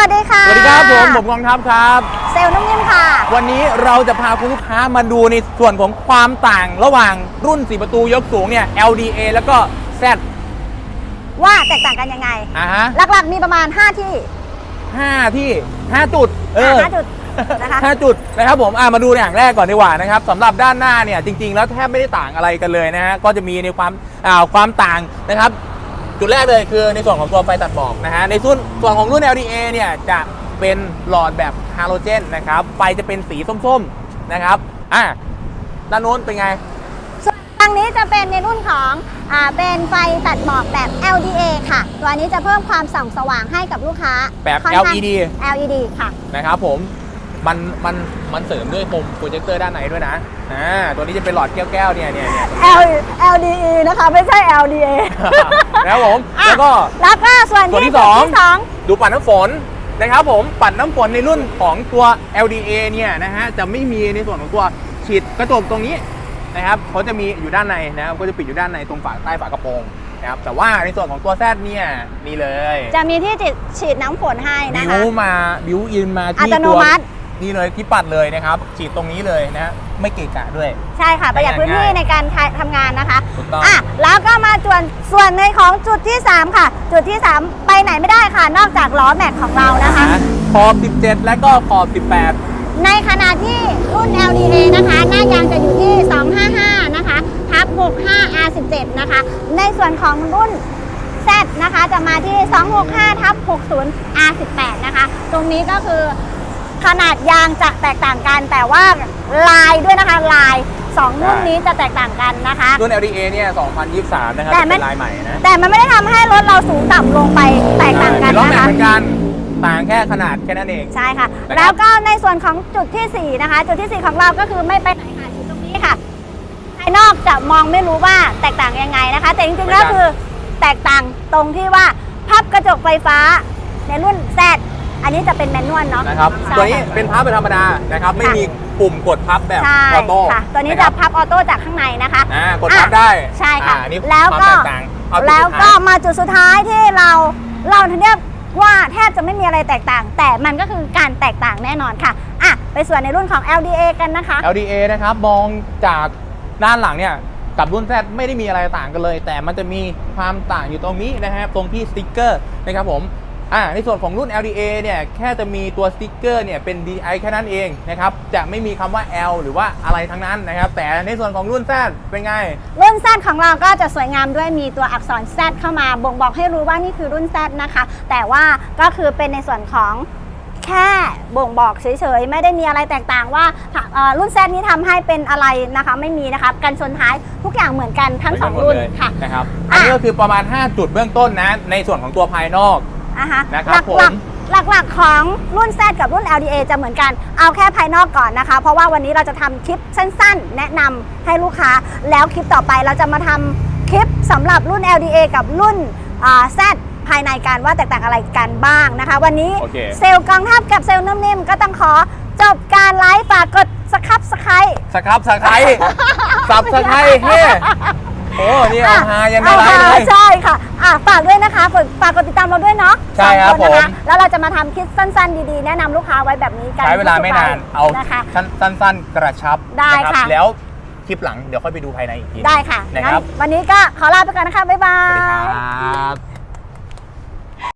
วัสดีค่ะ สวัสดีครับผมผมกองทัพครับ เซลล์นุ่มนิ่มค่ะ วันนี้เราจะพาคุณลูกค้ามาดูในส่วนของความต่างระหว่างรุ่น 4 ประตูยกสูงเนี่ย LDA แล้วก็ Z ว่าแตกต่างกันยังไง อ่าฮะหลักๆมีประมาณ 5 ที่ห้าที่ 5 จุด เออห้าจุดนะคะห้าจุดนะครับผมอ่ามาดูอย่างแรกก่อนดีกว่านะครับสำหรับด้านหน้าเนี่ยจริง ๆ แล้วแทบไม่ได้ต่างอะไรกันเลยนะฮะก็จะมีในความอ่าความต่างนะครับ จุดแรกเลยคือในส่วนของตัวไฟตัดหมอกนะฮะในส่วนส่วนของรุ่น LDA เนี่ยจะเป็นหลอดแบบฮาโลเจนนะครับไฟจะเป็นสีส้มๆนะครับอะด้านโน้นเป็นไงส่วนทางนี้จะเป็นในรุ่นของอ่าเป็นไฟตัดหมอกแบบ LDA ค่ะ ตัวนี้จะเพิ่มความส่องสว่างให้กับลูกค้าแบบ ค่อนข้าง LED LED ค่ะ นะครับผม มันมันมันเสริมด้วยโคมโปรเจคเตอร์ด้านในด้วยนะอ่าตัวนี้จะเป็นหลอดแก้วๆเนี่ยเนี่ยเนี่ย L LDE นะคะ ไม่ใช่ LDA นะครับผมอะแล้วก็ แล้วก็ส่วนส่วนที่ที่สอง ที่สอง ดูปัดน้ำฝนนะครับผมปัดน้ำฝนในรุ่นของตัว LDA เนี่ยนะฮะจะไม่มีในส่วนของตัวฉีดกระจกตรงนี้นะครับเขาจะมีอยู่ด้านในนะครับก็จะปิดอยู่ด้านในตรงฝาใต้ฝากระโปรงนะครับแต่ว่าในส่วนของตัวแซดเนี่ยนี่เลยจะมีที่จิตฉีดน้ำฝนให้นะบิคะ วมาบิวอินมาอัที่ตโนตัวมัติ นี่เลยที่ปัดเลยนะครับ ฉีดตรงนี้เลยนะฮะไม่เกะกะด้วย ใช่ค่ะประหยัดพื้นที่ในการทำงานนะคะถูกต้องอะแล้วก็มาส่วนส่วนในของจุดที่ 3 ค่ะ จุดที่ 3 ไปไหนไม่ได้ค่ะ นอกจากล้อแม็กของเรานะคะขอบ 17 และก็ขอบ 18 ในขณะที่รุ่น LDA นะคะ หน้ายางจะอยู่ที่ 255 นะคะทับ65 R17 นะคะ ในส่วนของรุ่น Z นะคะ จะมาที่ 265ทับ60 R18 นะคะ ตรงนี้ก็คือ ขนาดยางจะแตกต่างกัน แต่ว่าลายด้วยนะคะลาย2รุ่นนี้จะแตกต่างกันนะคะ รุ่น LDA เนี่ย 2023 นะครับแต่จะไม่เป็นลายใหม่นะ แต่มันไม่ได้ทำให้รถเราสูงต่ำลงไปแตกต่างกันล้อนะแม็กคะเหมือนกันต่างแค่ขนาดแค่นั้นเอง ใช่ค่ะนะครับแล้วก็ในส่วนของจุดที่ 4 นะคะ จุดที่ 4 ของเราก็คือไม่ไปไหนค่ะอยู่ตรงนี้ค่ะ ภายนอกจะมองไม่รู้ว่าแตกต่างยังไงนะคะ แต่จริงๆแล้วคือแตกต่างตรงที่ว่าพับกระจกไฟฟ้าในรุ่น Z อันนี้จะเป็นแมนนวลเนาะนะครับใช่ตัวนี้เป็นพับเป็นธรรมดานะครับไม่ค่ะมีปุ่มกดพับแบบใช่ออโต้ค่ะตัวนี้คจะรับพับออโต้จากข้างในนะคะอ่ากดพับอะได้ใช่ค่ะอ่าอันนี้แล้วความก็แตกต่างเอาจุดแล้วสุดก็ท้ายมาจุดสุดท้ายที่เราเราเรียกว่าแทบจะไม่มีอะไรแตกต่าง แต่มันก็คือการแตกต่างแน่นอนค่ะอะไปส่วนในรุ่นของ LDA กันนะคะ LDA นะครับมองจากด้านหลังเนี่ยกับรุ่น Z ไม่ได้มีอะไรต่างกันเลย แต่มันจะมีความต่างอยู่ตรงนี้นะครับตรงที่สติ๊กเกอร์นะครับผม อ่าในส่วนของรุ่น LDA เนี่ยแค่จะมีตัวสติ๊กเกอร์เนี่ยเป็น DI แค่นั้นเองนะครับจะไม่มีคำว่า L หรือว่าอะไรทั้งนั้นนะครับแต่ในส่วนของรุ่น Z เป็นไง รุ่น Z ของเราก็จะสวยงามด้วยมีตัวอักษร Z เข้ามาบ่งบอกให้รู้ว่านี่คือรุ่น Z นะคะ แต่ว่าก็คือเป็นในส่วนของแค่บ่งบอกเฉยๆ ไม่ได้มีอะไรแตกต่างว่าเอ่อรุ่น Z นี้ทำให้เป็นอะไรนะคะ ไม่มีนะคะกันชนท้ายทุกอย่างเหมือนกันทั้งสองรุ่นค่ะ นะครับอะอันนี้ก็คือประมาณ 5 จุดเบื้องต้นนะ ในส่วนของตัวภายนอก อะฮะนะครับหลักผมหลักหลักๆของรุ่น Z กับรุ่น LDA จะเหมือนกันเอาแค่ภายนอกก่อนนะคะ เพราะว่าวันนี้เราจะทำคลิปสั้นๆ แนะนำให้ลูกค้า แล้วคลิปต่อไปเราจะมาทำคลิปสำหรับรุ่น LDA กับรุ่นอ่า Z ภายในกันว่าแตกต่างอะไรกันบ้างนะคะ วันนี้ โอเค เซลล์กองทัพกับเซลล์นุ่มนิ่มก็ต้องขอจบการไลฟ์ฝากกดสครับสไครสครับสไครสับสไครเฮ้โอ้นี่เอาฮายันในไลฟ์เลย ใช่ค่ะ อะฝากด้วยนะคะฝากฝากกดติดตามเราด้วยเนาะใช่ครับสองนนะะผม แล้วเราจะมาทำคลิปสั้นๆ ดีๆ แนะนำลูกค้าไว้แบบนี้กันใช้เวลาไม่นานทุกๆเอานะคะ สั้นสั้นๆกระชับได้นรับค่ะ แล้วคลิปหลังเดี๋ยวค่อยไปดูภายในอีกที ได้ค่ะนะงั้ครับนวันนี้ก็ขอลาไปก่อนนะคะ บ๊ายบาสวัสดีย ครับ